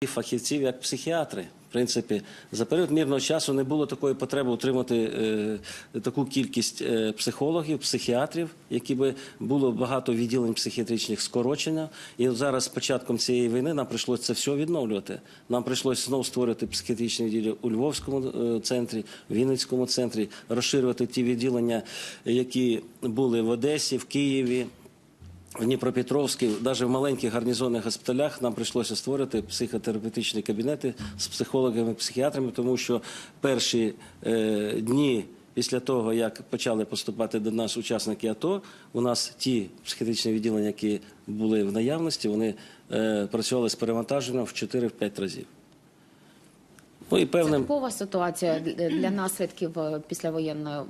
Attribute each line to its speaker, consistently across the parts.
Speaker 1: і фахівців як психіатри. В принципі, за період мирного часу не було такої потреби утримати е, таку кількість е, психологів, психіатрів, які би було багато відділень психіатричних скорочення. І зараз, з початком цієї війни, нам прийшлося це все відновлювати. Нам прийшлося знову створити психіатричні відділення у Львовському е, центрі, в Вінницькому центрі, розширювати ті відділення, які були в Одесі, в Києві. В Дніпропетровській, навіть в маленьких гарнізонних госпіталях нам прийшлося створити психотерапевтичні кабінети з психологами, психіатрами, тому що перші е, дні після того, як почали поступати до нас учасники АТО, у нас ті психіатричні відділення, які були в наявності, вони е, працювали з перевантаженням в 4-5 разів. Ну і
Speaker 2: Це
Speaker 1: певним
Speaker 2: типова ситуація для для наслідків е, післявоєнної,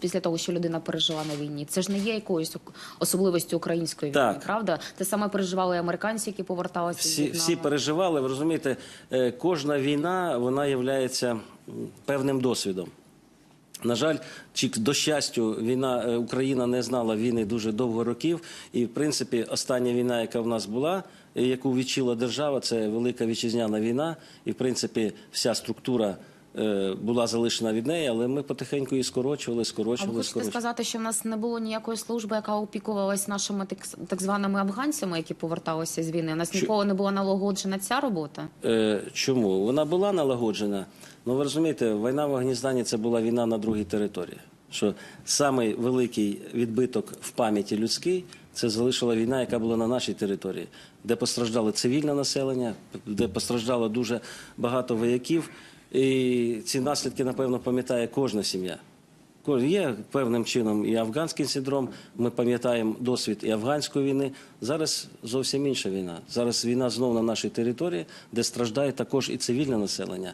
Speaker 2: після того, що людина пережила на війні. Це ж не є якоюсь особливістю української війни,
Speaker 1: Так.
Speaker 2: правда? Те саме переживали і американці, які поверталися
Speaker 1: всі, всі переживали. Ви розумієте, е, кожна війна вона є певним досвідом. На жаль, чи до щастя, війна е, Україна не знала війни дуже довго років. І в принципі, остання війна, яка в нас була, яку відчула держава, це велика вітчизняна війна. І в принципі, вся структура була залишена від неї, але ми потихеньку її скорочували,
Speaker 2: А ви хочете
Speaker 1: скорочували.
Speaker 2: сказати, що в нас не було ніякої служби, яка опікувалась нашими так, так званими афганцями, які поверталися з війни? У нас ніколи не була налагоджена ця робота?
Speaker 1: Е, Чому? Вона була налагоджена. Ну ви розумієте, війна в Афганістані це була війна на другій території. Що самий великий відбиток в пам'яті людській це залишила війна, яка була на нашій території, де постраждало цивільне населення, де постраждало дуже багато вояків. І ці наслідки, напевно, пам'ятає кожна сім'я. Є певним чином і афганський синдром. Ми пам'ятаємо досвід і афганської війни. Зараз зовсім інша війна. Зараз війна знову на нашій території, де страждає також і цивільне населення.